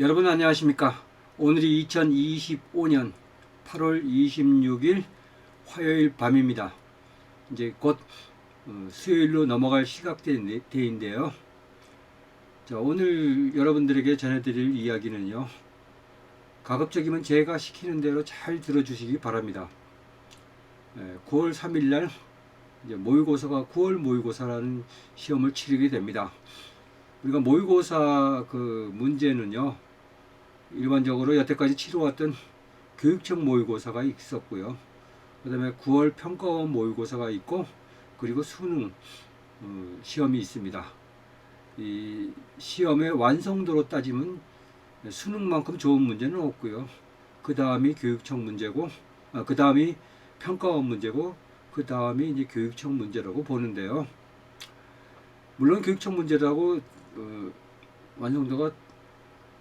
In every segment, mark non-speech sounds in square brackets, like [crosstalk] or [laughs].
여러분 안녕하십니까? 오늘이 2025년 8월 26일 화요일 밤입니다. 이제 곧 어, 수요일로 넘어갈 시각대인데요. 자, 오늘 여러분들에게 전해드릴 이야기는요. 가급적이면 제가 시키는 대로 잘 들어주시기 바랍니다. 예, 9월 3일 날 이제 모의고사가 9월 모의고사라는 시험을 치르게 됩니다. 우리가 모의고사 그 문제는요. 일반적으로 여태까지 치러왔던 교육청 모의고사가 있었고요. 그 다음에 9월 평가원 모의고사가 있고 그리고 수능 어, 시험이 있습니다. 이 시험의 완성도로 따지면 수능만큼 좋은 문제는 없고요. 그 다음이 교육청 문제고, 아, 그 다음이 평가원 문제고, 그 다음이 이제 교육청 문제라고 보는데요. 물론 교육청 문제라고 어, 완성도가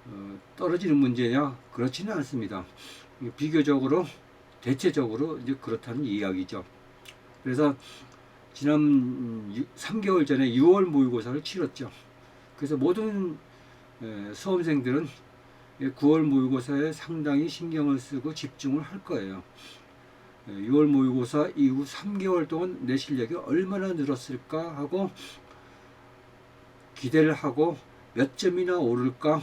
어, 떨어지는 문제냐 그렇지는 않습니다. 비교적으로 대체적으로 이제 그렇다는 이야기죠. 그래서 지난 3개월 전에 6월 모의고사를 치렀죠. 그래서 모든 에, 수험생들은 9월 모의고사에 상당히 신경을 쓰고 집중을 할 거예요. 6월 모의고사 이후 3개월 동안 내 실력이 얼마나 늘었을까 하고 기대를 하고 몇 점이나 오를까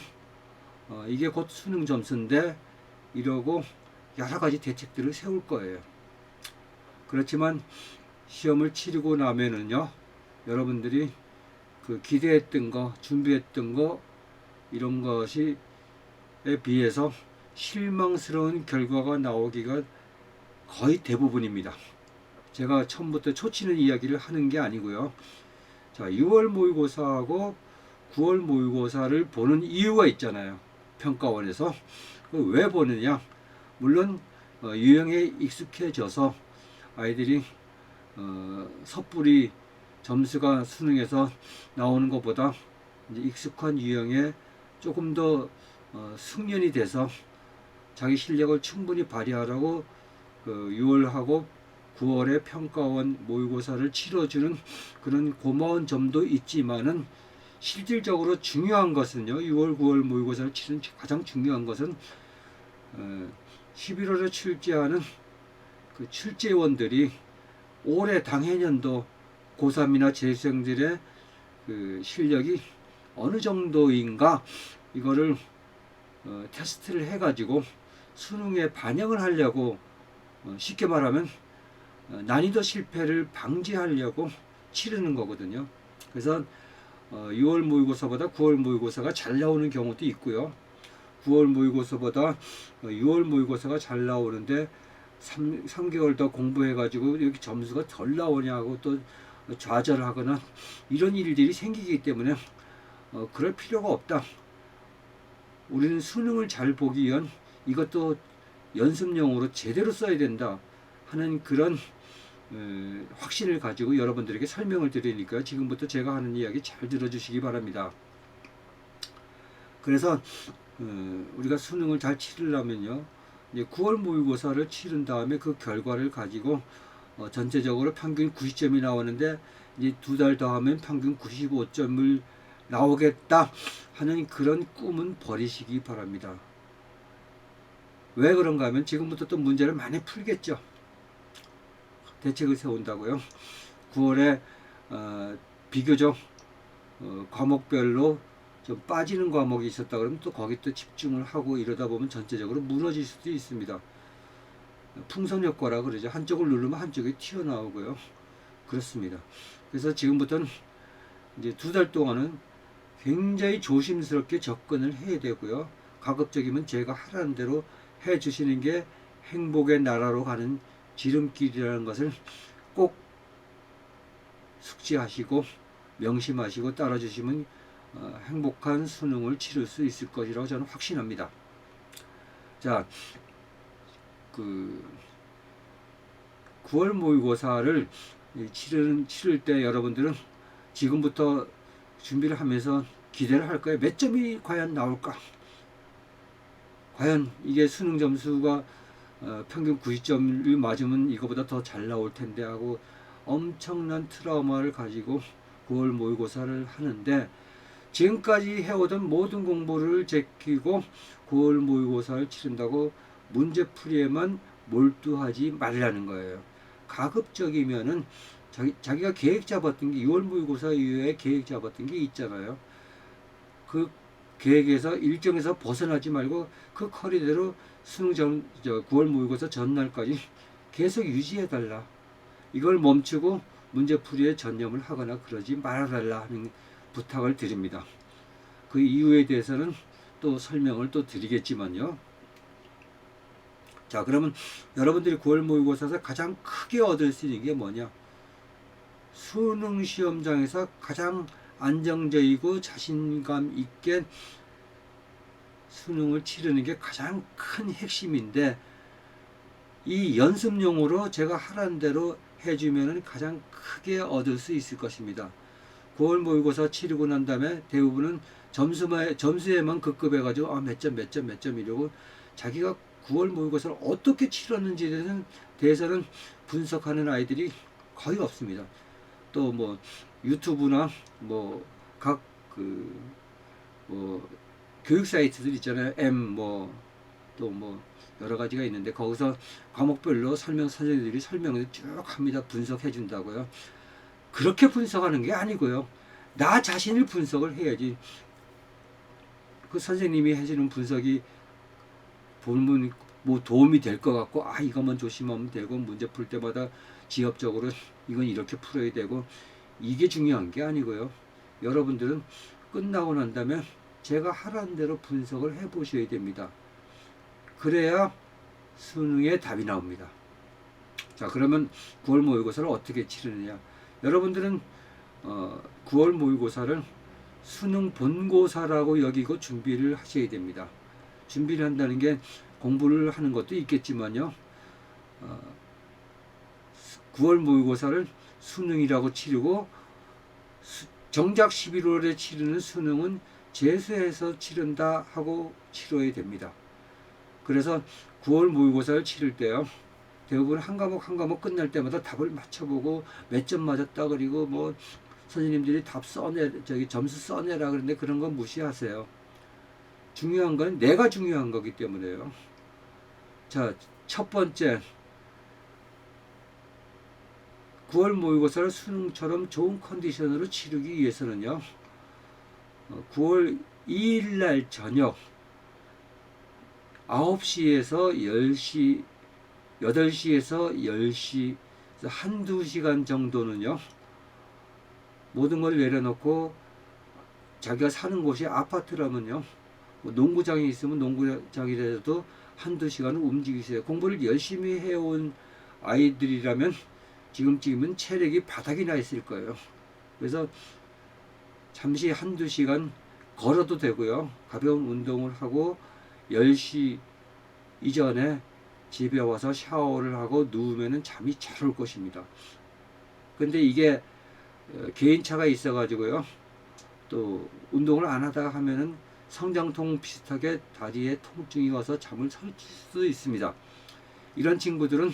어, 이게 곧 수능 점수인데 이러고 여러 가지 대책들을 세울 거예요. 그렇지만 시험을 치르고 나면은요 여러분들이 그 기대했던 거 준비했던 거 이런 것이 에 비해서 실망스러운 결과가 나오기가 거의 대부분입니다. 제가 처음부터 초치는 이야기를 하는 게 아니고요. 자, 6월 모의고사하고 9월 모의고사를 보는 이유가 있잖아요. 평가원에서. 그왜 보느냐? 물론 어, 유형에 익숙해져서 아이들이 어, 섣불리 점수가 수능에서 나오는 것보다 익숙한 유형에 조금 더 어, 숙련이 돼서 자기 실력을 충분히 발휘하라고 그 6월하고 9월에 평가원 모의고사를 치러주는 그런 고마운 점도 있지만은 실질적으로 중요한 것은요. 6월, 9월 모의고사를 치는 가장 중요한 것은 어, 11월에 출제하는 그 출제원들이 올해 당해년도 고3이나 재수생들의 그 실력이 어느 정도인가 이거를 어, 테스트를 해가지고 수능에 반영을 하려고 어, 쉽게 말하면 어, 난이도 실패를 방지하려고 치르는 거거든요. 그래서 어, 6월 모의고사보다 9월 모의고사가 잘 나오는 경우도 있고요. 9월 모의고사보다 6월 모의고사가 잘 나오는데 3, 3개월 더 공부해가지고 여기 점수가 덜 나오냐고 또 좌절하거나 이런 일들이 생기기 때문에 어, 그럴 필요가 없다. 우리는 수능을 잘 보기 위한 이것도 연습용으로 제대로 써야 된다 하는 그런 에, 확신을 가지고 여러분들에게 설명을 드리니까 지금부터 제가 하는 이야기 잘 들어주시기 바랍니다. 그래서 어, 우리가 수능을 잘 치르려면요, 이제 9월 모의고사를 치른 다음에 그 결과를 가지고 어, 전체적으로 평균 90점이 나오는데 이제 두 달 더 하면 평균 95점을 나오겠다 하는 그런 꿈은 버리시기 바랍니다. 왜 그런가 하면 지금부터 또 문제를 많이 풀겠죠. 대책을 세운다고요. 9월에 어, 비교적 어, 과목별로 좀 빠지는 과목이 있었다 그러면 또 거기 또 집중을 하고 이러다 보면 전체적으로 무너질 수도 있습니다. 풍선 효과라 그러죠. 한쪽을 누르면 한쪽이 튀어나오고요. 그렇습니다. 그래서 지금부터는 이제 두 달 동안은 굉장히 조심스럽게 접근을 해야 되고요. 가급적이면 제가 하라는 대로 해 주시는 게 행복의 나라로 가는 지름길이라는 것을 꼭 숙지하시고 명심하시고 따라주시면 어, 행복한 수능을 치를 수 있을 것이라고 저는 확신합니다. 자, 그 9월 모의고사를 치르는 치를 때 여러분들은 지금부터 준비를 하면서 기대를 할 거예요. 몇 점이 과연 나올까? 과연 이게 수능 점수가 어, 평균 90점을 맞으면 이거보다 더 잘 나올 텐데 하고 엄청난 트라우마를 가지고 9월 모의고사를 하는데 지금까지 해오던 모든 공부를 제끼고 9월 모의고사를 치른다고 문제풀이에만 몰두하지 말라는 거예요. 가급적이면은 자기, 자기가 계획 잡았던 게 6월 모의고사 이후에 계획 잡았던 게 있잖아요. 그 계획에서 일정에서 벗어나지 말고 그 커리대로 수능 전, 저 9월 모의고사 전날까지 [laughs] 계속 유지해 달라. 이걸 멈추고 문제풀이에 전념을 하거나 그러지 말아달라 하는 부탁을 드립니다. 그 이유에 대해서는 또 설명을 또 드리겠지만요. 자, 그러면 여러분들이 9월 모의고사에서 가장 크게 얻을 수 있는 게 뭐냐? 수능 시험장에서 가장 안정적이고 자신감 있게 수능을 치르는 게 가장 큰 핵심인데 이 연습용으로 제가 하라는 대로 해주면 가장 크게 얻을 수 있을 것입니다. 9월 모의고사 치르고 난 다음에 대부분은 점수만, 점수에만 급급해가지고 아, 몇 점, 몇 점, 몇 점 이러고 자기가 9월 모의고사를 어떻게 치렀는지에 대해서는, 대해서는 분석하는 아이들이 거의 없습니다. 또뭐 유튜브나 뭐 각 그 뭐 교육 사이트들 있잖아요. M 뭐또뭐 여러 가지가 있는데 거기서 과목별로 설명 선생님들이 설명을 쭉 합니다. 분석해 준다고요. 그렇게 분석하는 게 아니고요. 나 자신을 분석을 해야지. 그 선생님이 해주는 분석이 보면 뭐 도움이 될 것 같고 아 이것만 조심하면 되고 문제 풀 때마다 지엽적으로 이건 이렇게 풀어야 되고 이게 중요한 게 아니고요. 여러분들은 끝나고 난 다음에 제가 하라는 대로 분석을 해 보셔야 됩니다. 그래야 수능에 답이 나옵니다. 자, 그러면 9월 모의고사를 어떻게 치르느냐? 여러분들은 어, 9월 모의고사를 수능 본고사라고 여기고 준비를 하셔야 됩니다. 준비를 한다는 게 공부를 하는 것도 있겠지만요. 어, 9월 모의고사를 수능이라고 치르고 수, 정작 11월에 치르는 수능은 재수해서 치른다 하고 치러야 됩니다. 그래서 9월 모의고사를 치를 때요. 대부분 한 과목 한 과목 끝날 때마다 답을 맞춰보고 몇 점 맞았다 그리고 뭐 선생님들이 답 써내 저기 점수 써내라 그러는데 그런 건 무시하세요. 중요한 건 내가 중요한 거기 때문에요. 자, 첫 번째 9월 모의고사를 수능처럼 좋은 컨디션으로 치르기 위해서는요. 9월 2일 날 저녁 9시에서 10시 8시에서 10시 한두 시간 정도는요. 모든 걸 내려놓고 자기가 사는 곳이 아파트라면요. 뭐 농구장이 있으면 농구장이라도 한두 시간은 움직이세요. 공부를 열심히 해온 아이들이라면 지금쯤은 체력이 바닥이 나 있을 거예요. 그래서 잠시 한두 시간 걸어도 되고요. 가벼운 운동을 하고 10시 이전에 집에 와서 샤워를 하고 누우면 잠이 잘 올 것입니다. 근데 이게 어, 개인차가 있어가지고요. 또 운동을 안 하다가 하면은 성장통 비슷하게 다리에 통증이 와서 잠을 설 수도 있습니다. 이런 친구들은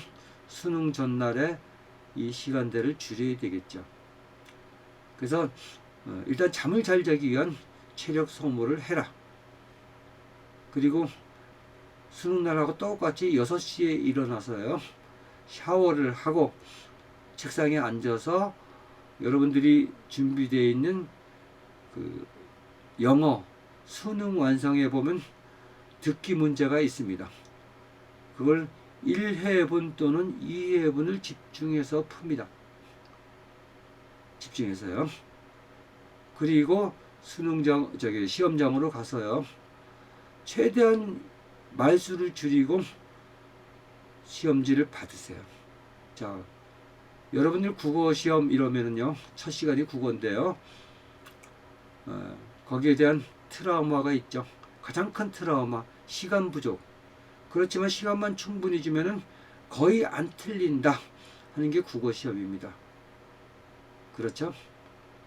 수능 전날에 이 시간대를 줄여야 되겠죠. 그래서 어, 일단 잠을 잘 자기 위한 체력 소모를 해라. 그리고 수능 날하고 똑같이 6시에 일어나서요. 샤워를 하고 책상에 앉아서 여러분들이 준비되어 있는 그 영어 수능 완성해 보면 듣기 문제가 있습니다. 그걸 1회분 또는 2회분을 집중해서 풉니다. 집중해서요. 그리고 수능장 저기 시험장으로 가서요. 최대한 말수를 줄이고 시험지를 받으세요. 자, 여러분들 국어 시험 이러면은요, 첫 시간이 국어인데요. 어, 거기에 대한 트라우마가 있죠. 가장 큰 트라우마, 시간 부족. 그렇지만 시간만 충분히 주면은 거의 안 틀린다 하는 게 국어 시험입니다. 그렇죠?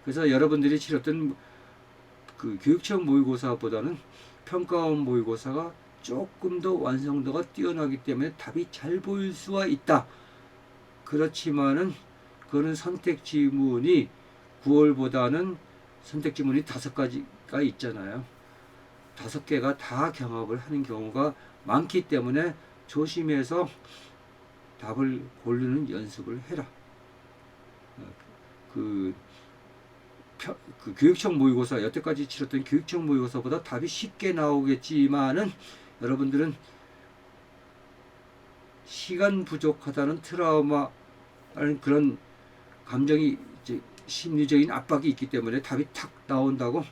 그래서 여러분들이 치렀던 그 교육청 모의고사보다는 평가원 모의고사가 조금 더 완성도가 뛰어나기 때문에 답이 잘 보일 수가 있다. 그렇지만은 그거는 선택 지문이 9월보다는 선택 지문이 다섯 가지가 있잖아요. 다섯 개가 다 경합을 하는 경우가 많기 때문에 조심해서 답을 고르는 연습을 해라. 어, 그, 펴- 그 교육청 모의고사 여태까지 치렀던 교육청 모의고사보다 답이 쉽게 나오겠지만은 여러분들은 시간 부족하다는 트라우마라는 그런 감정이 이제 심리적인 압박이 있기 때문에 답이 탁 나온다고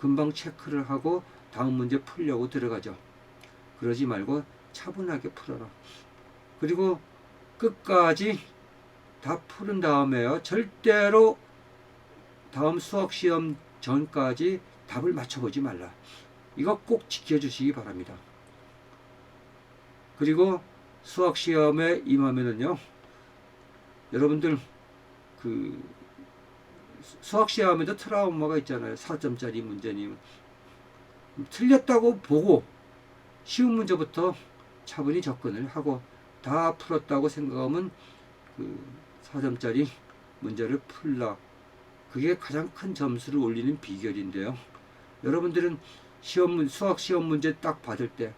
금방 체크를 하고 다음 문제 풀려고 들어가죠. 그러지 말고 차분하게 풀어라. 그리고 끝까지 다 푸른 다음에요. 절대로 다음 수학 시험 전까지 답을 맞춰보지 말라. 이거 꼭 지켜주시기 바랍니다. 그리고 수학 시험에 임하면은요, 여러분들 그 수학 시험에도 트라우마가 있잖아요. 4점짜리 문제님 틀렸다고 보고 쉬운 문제부터 차분히 접근을 하고 다 풀었다고 생각하면 그 4점짜리 문제를 풀라. 그게 가장 큰 점수를 올리는 비결인데요. 여러분들은 시험 문- 수학 시험 문제 딱 받을 때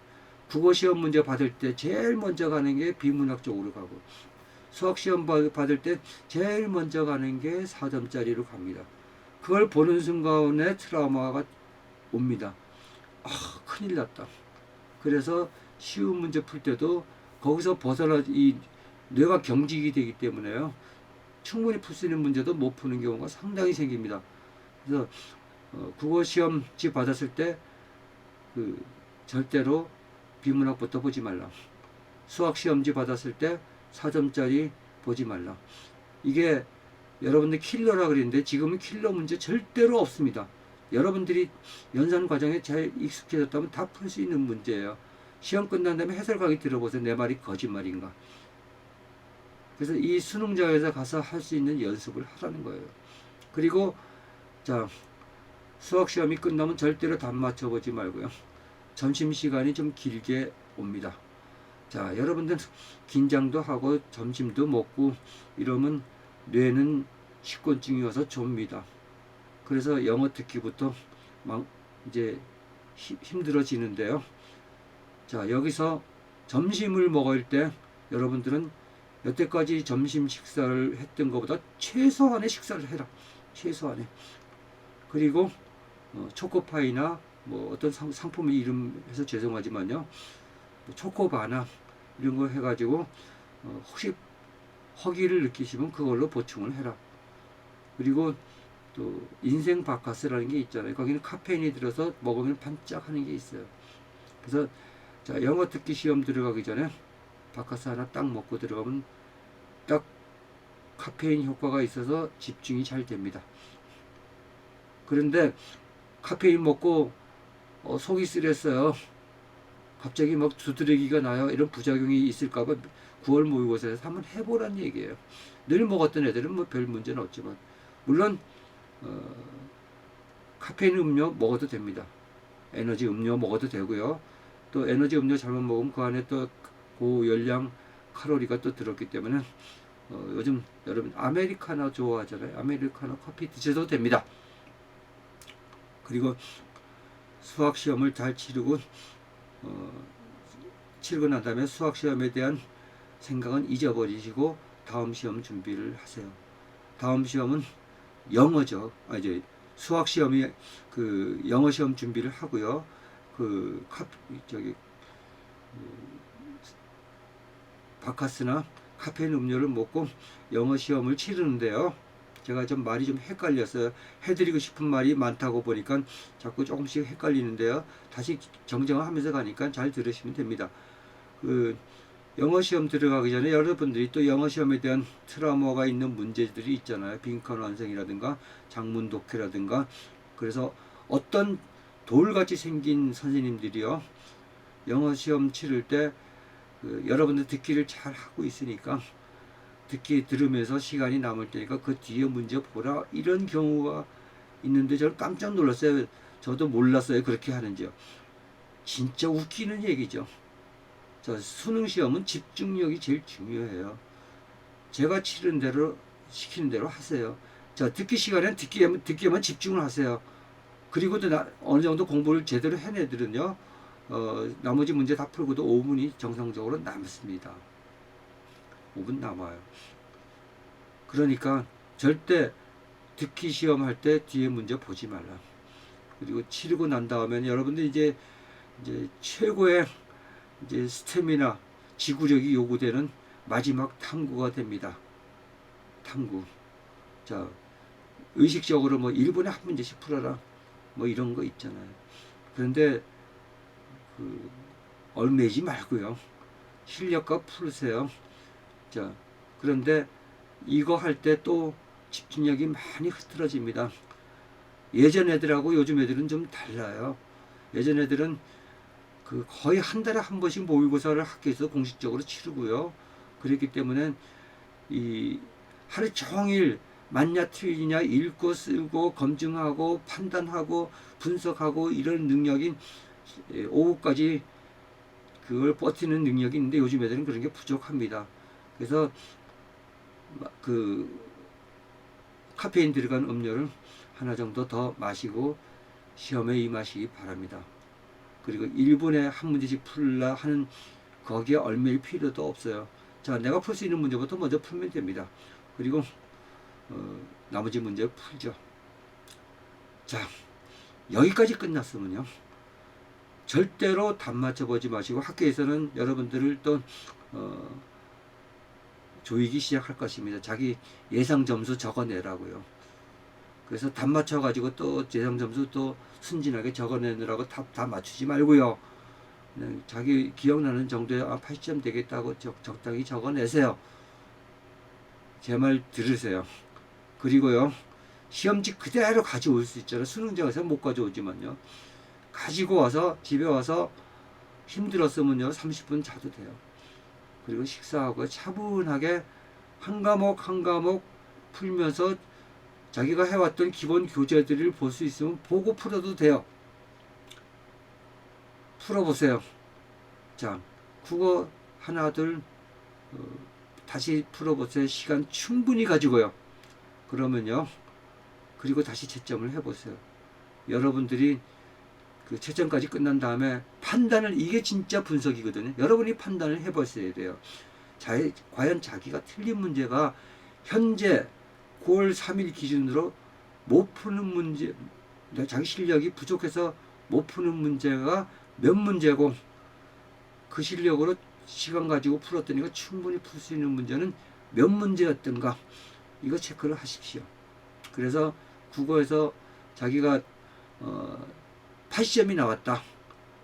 국어 시험 문제 받을 때 제일 먼저 가는 게 비문학 쪽으로 가고 수학 시험 받- 받을 때 제일 먼저 가는 게 4점짜리로 갑니다. 그걸 보는 순간에 트라우마가 옵니다. 아, 큰일 났다. 그래서 쉬운 문제 풀 때도 거기서 벗어나 이 뇌가 경직이 되기 때문에요. 충분히 풀 수 있는 문제도 못 푸는 경우가 상당히 생깁니다. 그래서 어, 국어 시험지 받았을 때 그 절대로 비문학부터 보지 말라. 수학 시험지 받았을 때 4점짜리 보지 말라. 이게 여러분들 킬러라 그랬는데 지금은 킬러 문제 절대로 없습니다. 여러분들이 연산 과정에 잘 익숙해졌다면 다 풀 수 있는 문제예요. 시험 끝난 다음에 해설 강의 들어보세요. 내 말이 거짓말인가. 그래서 이 수능장에서 가서 할 수 있는 연습을 하라는 거예요. 그리고 자 수학 시험이 끝나면 절대로 답 맞춰보지 말고요. 점심 시간이 좀 길게 옵니다. 자 여러분들 긴장도 하고 점심도 먹고 이러면 뇌는 식곤증이 어서 좁니다. 그래서 영어 듣기부터 막 이제 히- 힘들어지는데요. 자 여기서 점심을 먹을 때 여러분들은 여태까지 점심 식사를 했던 것보다 최소한의 식사를 해라. 최소한의. 그리고 어, 초코파이나 뭐 어떤 상, 상품의 이름 해서 죄송하지만요. 뭐 초코바나 이런 거 해가지고 어, 혹시 허기를 느끼시면 그걸로 보충을 해라. 그리고 또 인생 바카스라는 게 있잖아요. 거기는 카페인이 들어서 먹으면 반짝하는 게 있어요. 그래서 자 영어 듣기 시험 들어가기 전에 바카스 하나 딱 먹고 들어가면 딱 카페인 효과가 있어서 집중이 잘 됩니다. 그런데 카페인 먹고 어, 속이 쓰렸어요. 갑자기 막 두드러기가 나요. 이런 부작용이 있을까봐 9월 모의고사에서 한번 해보란 얘기예요. 늘 먹었던 애들은 뭐 별 문제는 없지만 물론 어, 카페인 음료 먹어도 됩니다. 에너지 음료 먹어도 되고요. 또 에너지 음료 잘못 먹으면 그 안에 또 고열량 칼로리가 또 들었기 때문에 어, 요즘 여러분 아메리카노 좋아하잖아요. 아메리카노 커피 드셔도 됩니다. 그리고 수학 시험을 잘 치르고 어, 치르고 난 다음에 수학 시험에 대한 생각은 잊어버리시고 다음 시험 준비를 하세요. 다음 시험은 영어죠. 아 이제 수학 시험이 그 영어 시험 준비를 하고요. 그 카, 저기 그 바카스나 카페인 음료를 먹고 영어 시험을 치르는데요. 제가 좀 말이 좀 헷갈렸어요. 해드리고 싶은 말이 많다고 보니까 자꾸 조금씩 헷갈리는데요. 다시 정정하면서 가니까 잘 들으시면 됩니다. 그 영어 시험 들어가기 전에 여러분들이 또 영어 시험에 대한 트라우마가 있는 문제들이 있잖아요. 빈칸 완성이라든가 장문 독해라든가 그래서 어떤 돌같이 생긴 선생님들이요. 영어 시험 치를 때 그 여러분들 듣기를 잘 하고 있으니까 듣기 들으면서 시간이 남을 때니까 그 뒤에 문제 보라 이런 경우가 있는데 저는 깜짝 놀랐어요. 저도 몰랐어요. 그렇게 하는지요. 진짜 웃기는 얘기죠. 자, 수능 시험은 집중력이 제일 중요해요. 제가 치른 대로 시키는 대로 하세요. 자, 듣기 시간엔 듣기에만 듣기에만 집중을 하세요. 그리고도 나, 어느 정도 공부를 제대로 해내들은요. 어, 나머지 문제 다 풀고도 5분이 정상적으로 남습니다. 5분 남아요. 그러니까 절대 듣기 시험 할 때 뒤에 문제 보지 말라. 그리고 치르고 난 다음에는 여러분들 이제 이제 최고의 이제 스태미나 지구력이 요구되는 마지막 탐구가 됩니다. 탐구. 자, 의식적으로 뭐 1분에 한 문제씩 풀어라. 뭐 이런 거 있잖아요. 그런데 그 얼매지 말고요. 실력과 풀으세요. 자, 그런데 이거 할 때 또 집중력이 많이 흐트러집니다. 예전 애들하고 요즘 애들은 좀 달라요. 예전 애들은 그 거의 한 달에 한 번씩 모의고사를 학교에서 공식적으로 치르고요. 그렇기 때문에 이 하루 종일 맞냐 틀리냐 읽고 쓰고 검증하고 판단하고 분석하고 이런 능력이 예, 오후까지 그걸 버티는 능력이 있는데 요즘 애들은 그런 게 부족합니다. 그래서 마- 그 카페인 들어간 음료를 하나 정도 더 마시고 시험에 임하시기 바랍니다. 그리고 1분에 한 문제씩 풀라 하는 거기에 얼매일 필요도 없어요. 자, 내가 풀 수 있는 문제부터 먼저 풀면 됩니다. 그리고 어, 나머지 문제 풀죠. 자, 여기까지 끝났으면요. 절대로 답 맞춰 보지 마시고 학교에서는 여러분들을 또 어, 조이기 시작할 것입니다. 자기 예상 점수 적어내라고요. 그래서 답 맞춰가지고 또 예상 점수 또 순진하게 적어내느라고 답 다 맞추지 말고요. 그냥 자기 기억나는 정도에 아, 80점 되겠다고 적, 적당히 적어내세요. 제 말 들으세요. 그리고요. 시험지 그대로 가져올 수 있잖아요. 수능장에서 못 가져오지만요. 가지고 와서 집에 와서 힘들었으면요. 30분 자도 돼요. 그리고 식사하고 차분하게 한 과목 한 과목 풀면서 자기가 해왔던 기본 교재들을 볼 수 있으면 보고 풀어도 돼요. 풀어보세요. 자, 국어 하나, 둘, 어, 다시 풀어보세요. 시간 충분히 가지고요. 그러면요. 그리고 다시 채점을 해보세요. 여러분들이 그 채점까지 끝난 다음에 판단을 이게 진짜 분석이거든요. 여러분이 판단을 해보셔야 돼요. 자, 과연 자기가 틀린 문제가 현재 9월 3일 기준으로 못 푸는 문제, 자기 실력이 부족해서 못 푸는 문제가 몇 문제고 그 실력으로 시간 가지고 풀었더니 충분히 풀 수 있는 문제는 몇 문제였던가 이거 체크를 하십시오. 그래서 국어에서 자기가 어, 80점이 나왔다.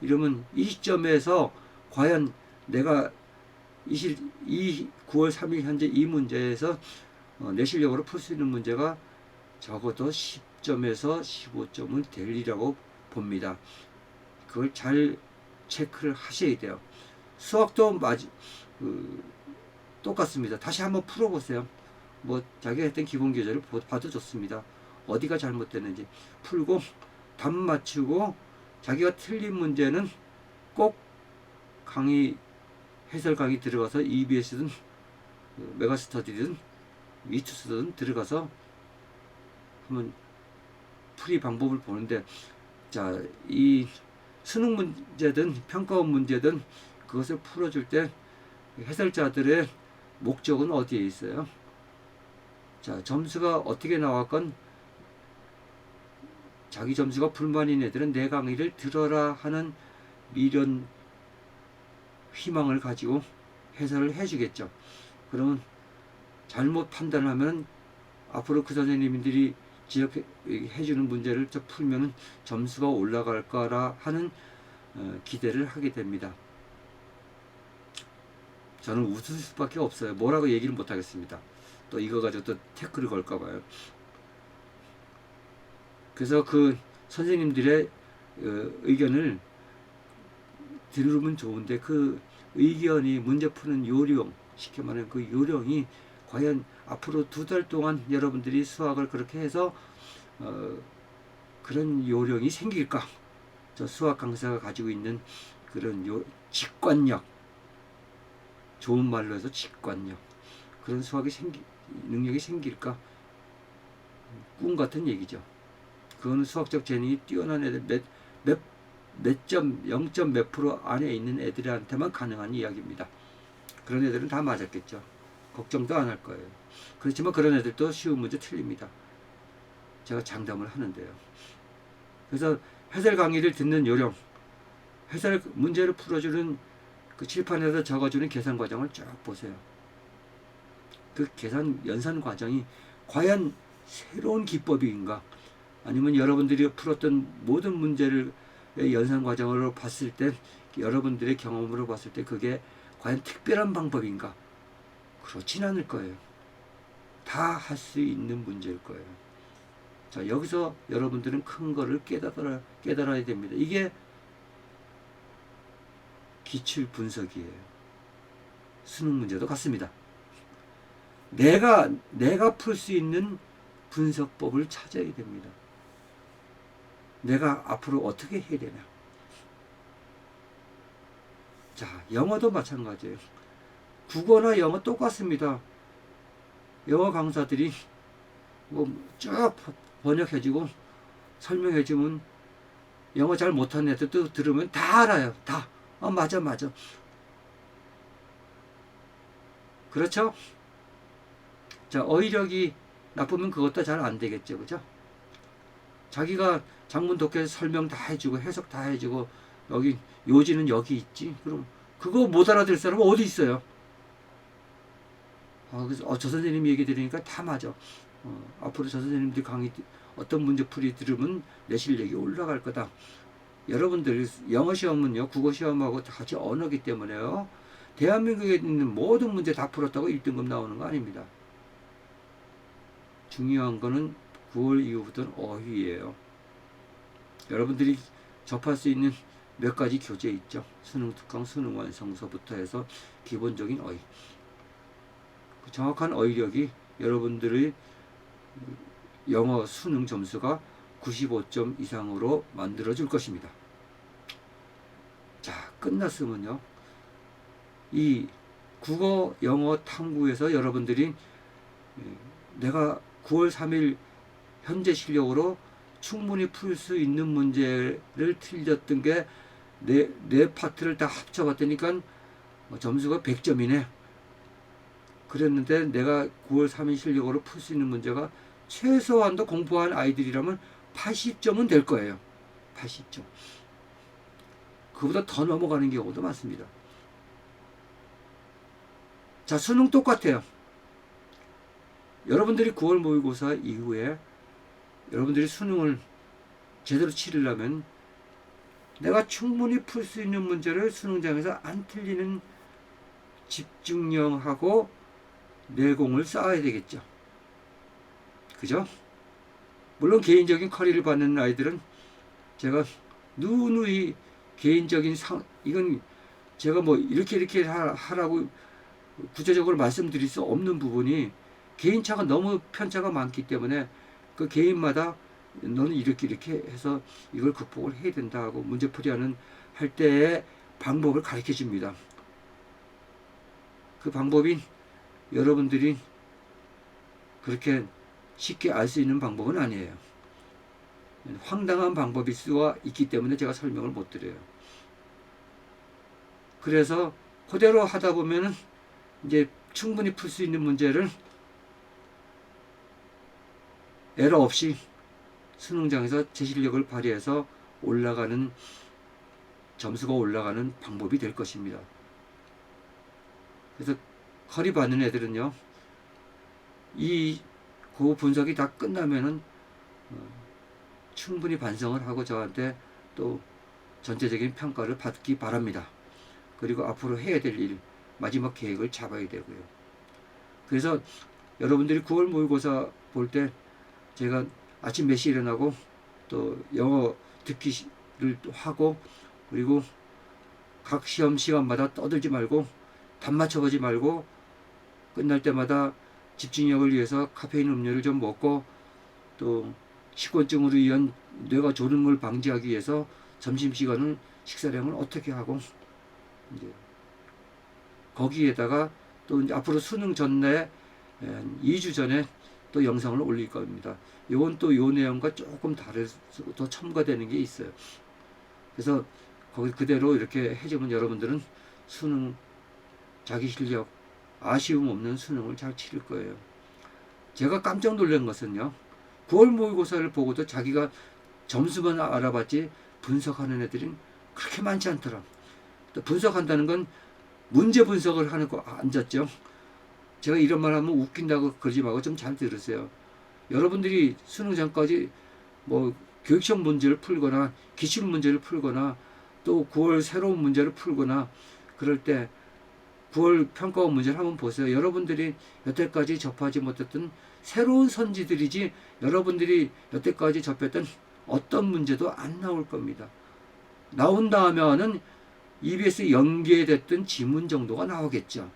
이러면 이 시점에서 과연 내가 이, 실, 이 9월 3일 현재 이 문제에서 어, 내 실력으로 풀 수 있는 문제가 적어도 10점에서 15점은 될리라고 봅니다. 그걸 잘 체크를 하셔야 돼요. 수학도 마지, 그, 똑같습니다. 다시 한번 풀어보세요. 뭐 자기가 했던 기본 교재를 보- 봐도 좋습니다. 어디가 잘못됐는지 풀고 답 맞추고 자기가 틀린 문제는 꼭 강의 해설 강의 들어가서 EBS든 그 메가스터디든 위투스든 들어가서 한번 풀이 방법을 보는데 자 이 수능 문제든 평가원 문제든 그것을 풀어줄 때 해설자들의 목적은 어디에 있어요? 자 점수가 어떻게 나왔건 자기 점수가 불만인 애들은 내 강의를 들어라 하는 미련 희망을 가지고 해설을 해주겠죠. 그러면 잘못 판단하면 앞으로 그 선생님들이 지적해 해주는 문제를 저 풀면은 점수가 올라갈 거라 하는 어, 기대를 하게 됩니다. 저는 웃을 수밖에 없어요. 뭐라고 얘기를 못 하겠습니다. 또 이거 가지고 또 태클을 걸까 봐요. 그래서 그 선생님들의 어, 의견을 들으면 좋은데 그 의견이 문제 푸는 요령, 쉽게 말하면 그 요령이 과연 앞으로 두 달 동안 여러분들이 수학을 그렇게 해서 어, 그런 요령이 생길까? 저 수학 강사가 가지고 있는 그런 요 직관력, 좋은 말로 해서 직관력, 그런 수학이 생기 능력이 생길까? 꿈 같은 얘기죠. 그거는 수학적 재능이 뛰어난 애들 몇, 몇, 몇 점, 0. 몇 프로 안에 있는 애들한테만 가능한 이야기입니다. 그런 애들은 다 맞았겠죠. 걱정도 안 할 거예요. 그렇지만 그런 애들도 쉬운 문제 틀립니다. 제가 장담을 하는데요. 그래서 해설 강의를 듣는 요령, 해설 문제를 풀어주는 그 칠판에서 적어주는 계산 과정을 쭉 보세요. 그 계산 연산 과정이 과연 새로운 기법인가? 아니면 여러분들이 풀었던 모든 문제를 연산 과정으로 봤을 때 여러분들의 경험으로 봤을 때 그게 과연 특별한 방법인가? 그렇진 않을 거예요. 다 할 수 있는 문제일 거예요. 자, 여기서 여러분들은 큰 거를 깨달아, 깨달아야 됩니다. 이게 기출 분석이에요. 수능 문제도 같습니다. 내가, 내가 풀 수 있는 분석법을 찾아야 됩니다. 내가 앞으로 어떻게 해야 되나. 자, 영어도 마찬가지예요. 국어나 영어 똑같습니다. 영어 강사들이 뭐쭉 번역해주고 설명해주면 영어 잘 못하는 애들도 들으면 다 알아요. 다. 어, 맞아, 맞아. 그렇죠? 자, 어휘력이 나쁘면 그것도 잘 안 되겠죠. 그죠? 자기가 장문 독해 설명 다 해주고 해석 다 해주고 여기 요지는 여기 있지. 그럼 그거 못 알아들 사람은 어디 있어요? 아, 그래서 어, 저 선생님 얘기 들으니까 다 맞아. 어, 앞으로 저 선생님들 강의 어떤 문제풀이 들으면 내 실력이 올라갈 거다. 여러분들 영어 시험은요 국어 시험하고 같이 언어기 때문에요 대한민국에 있는 모든 문제 다 풀었다고 1등급 나오는 거 아닙니다. 중요한 거는 9월 이후부터는 어휘예요. 여러분들이 접할 수 있는 몇 가지 교재 있죠. 수능 특강, 수능 완성서부터 해서 기본적인 어휘. 그 정확한 어휘력이 여러분들의 영어 수능 점수가 95점 이상으로 만들어 줄 것입니다. 자, 끝났으면요. 이 국어, 영어 탐구에서 여러분들이 예, 내가 9월 3일 현재 실력으로 충분히 풀 수 있는 문제를 틀렸던 게 네, 네 파트를 다 합쳐봤더니까 점수가 100점이네. 그랬는데 내가 9월 3일 실력으로 풀 수 있는 문제가 최소한도 공부한 아이들이라면 80점은 될 거예요. 80점. 그보다 더 넘어가는 경우도 많습니다. 자, 수능 똑같아요. 여러분들이 9월 모의고사 이후에 여러분들이 수능을 제대로 치르려면 내가 충분히 풀 수 있는 문제를 수능장에서 안 틀리는 집중력하고 내공을 쌓아야 되겠죠. 그죠? 물론 개인적인 커리를 받는 아이들은 제가 누누이 개인적인 상, 이건 제가 뭐 이렇게 이렇게 하라고 구체적으로 말씀드릴 수 없는 부분이 개인차가 너무 편차가 많기 때문에 그 개인마다 너는 이렇게 이렇게 해서 이걸 극복을 해야 된다 하고 문제풀이하는 할 때의 방법을 가르쳐 줍니다. 그 방법이 여러분들이 그렇게 쉽게 알 수 있는 방법은 아니에요. 황당한 방법일 수가 있기 때문에 제가 설명을 못 드려요. 그래서 그대로 하다 보면은 이제 충분히 풀 수 있는 문제를 에러 없이 수능장에서 제 실력을 발휘해서 올라가는 점수가 올라가는 방법이 될 것입니다. 그래서 커리 받는 애들은요, 이그 분석이 다 끝나면은 어, 충분히 반성을 하고 저한테 또 전체적인 평가를 받기 바랍니다. 그리고 앞으로 해야 될 일, 마지막 계획을 잡아야 되고요. 그래서 여러분들이 9월 모의고사 볼 때 제가 아침 몇 시에 일어나고 또 영어 듣기를 하고 그리고 각 시험 시간마다 떠들지 말고 답 맞춰보지 말고 끝날 때마다 집중력을 위해서 카페인 음료를 좀 먹고 또 식곤증으로 인한 뇌가 걸 방지하기 위해서 점심시간을 식사량을 어떻게 하고 이제 거기에다가 또 이제 앞으로 수능 전에 2주 전에 또 영상을 올릴 겁니다. 요건 또 요 내용과 조금 다르 더 첨가되는 게 있어요. 그래서 거기 그대로 이렇게 해주면 여러분들은 수능 자기 실력 아쉬움 없는 수능을 잘 치를 거예요. 제가 깜짝 놀란 것은요. 9월 모의고사를 보고도 자기가 점수만 알아봤지 분석하는 애들이 그렇게 많지 않더라. 또 분석한다는 건 문제 분석을 하는 거 앉았죠. 제가 이런 말 하면 웃긴다고 그러지 말고 좀 잘 들으세요. 여러분들이 수능 전까지 뭐 교육시험 문제를 풀거나 기출 문제를 풀거나 또 9월 새로운 문제를 풀거나 그럴 때 9월 평가원 문제를 한번 보세요. 여러분들이 여태까지 접하지 못했던 새로운 선지들이지 여러분들이 여태까지 접했던 어떤 문제도 안 나올 겁니다. 나온다 하면은 EBS 연계됐던 지문 정도가 나오겠죠.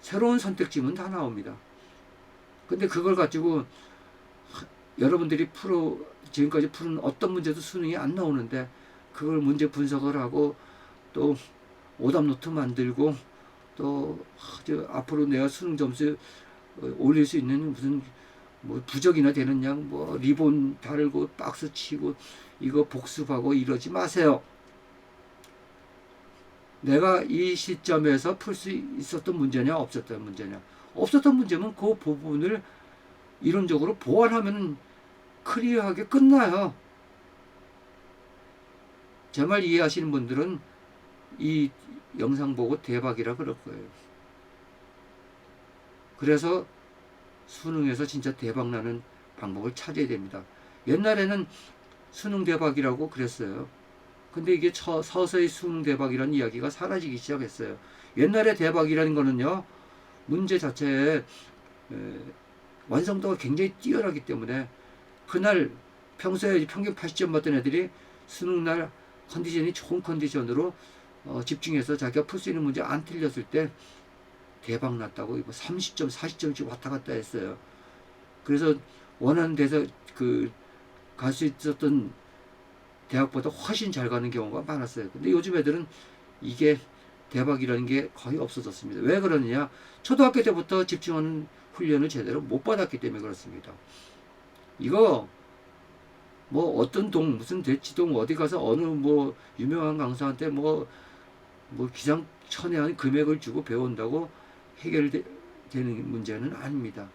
새로운 선택 지문 다 나옵니다. 근데 그걸 가지고 하- 여러분들이 풀어 지금까지 푸는 어떤 문제도 수능이 안 나오는데 그걸 문제 분석을 하고 또 오답 노트 만들고 또 앞으로 내가 수능 점수 어, 올릴 수 있는 무슨 뭐 부적이나 되는 양 뭐 리본 달고 박스 치고 이거 복습하고 이러지 마세요. 내가 이 시점에서 풀 수 있었던 문제냐 없었던 문제냐 없었던 문제면 그 부분을 이론적으로 보완하면 클리어하게 끝나요. 제 말 이해하시는 분들은 이 영상 보고 대박이라 그럴 거예요. 그래서 수능에서 진짜 대박 나는 방법을 찾아야 됩니다. 옛날에는 수능 대박이라고 그랬어요. 근데 이게 처, 서서히 수능 대박이라는 이야기가 사라지기 시작했어요. 옛날에 대박이라는 거는요, 문제 자체에 에, 완성도가 굉장히 뛰어나기 때문에 그날 평소에 평균 80점 받던 애들이 수능날 컨디션이 좋은 컨디션으로 어, 집중해서 자기가 풀 수 있는 문제 안 틀렸을 때 대박 났다고 이거 30점, 40점씩 왔다 갔다 했어요. 그래서 원하는 데서 그 갈 수 있었던 대학보다 훨씬 잘 가는 경우가 많았어요. 근데 요즘 애들은 이게 대박이라는 게 거의 없어졌습니다. 왜 그러느냐? 초등학교 때부터 집중하는 훈련을 제대로 못 받았기 때문에 그렇습니다. 이거 뭐 어떤 동 무슨 대치동 어디 가서 어느 뭐 유명한 강사한테 뭐 뭐 기상천외한 금액을 주고 배운다고 해결되는 문제는 아닙니다.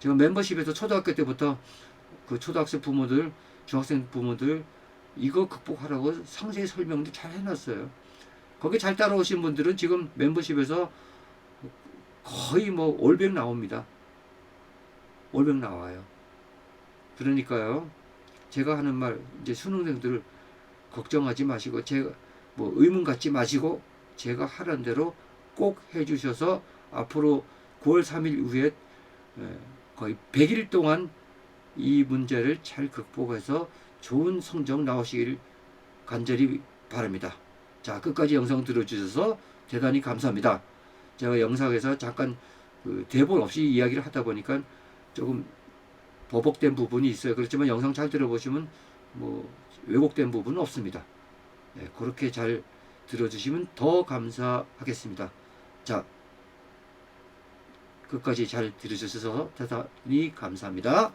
제가 멤버십에서 초등학교 때부터 그 초등학생 부모들, 중학생 부모들 이거 극복하라고 상세히 설명도 잘 해놨어요. 거기 잘 따라오신 분들은 지금 멤버십에서 거의 뭐 올백 나옵니다. 올백 나와요. 그러니까요. 제가 하는 말 이제 수능생들 걱정하지 마시고 제가 뭐 의문 갖지 마시고 제가 하라는 대로 꼭 해주셔서 앞으로 9월 3일 이후에 에, 거의 100일 동안 이 문제를 잘 극복해서 좋은 성적 나오시길 간절히 바랍니다. 자, 끝까지 영상 들어주셔서 대단히 감사합니다. 제가 영상에서 잠깐 그 대본 없이 이야기를 하다 보니까 조금 버벅된 부분이 있어요. 그렇지만 영상 잘 들어보시면 뭐 왜곡된 부분은 없습니다. 네, 그렇게 잘 들어주시면 더 감사하겠습니다. 자, 끝까지 잘 들어주셔서 대단히 감사합니다.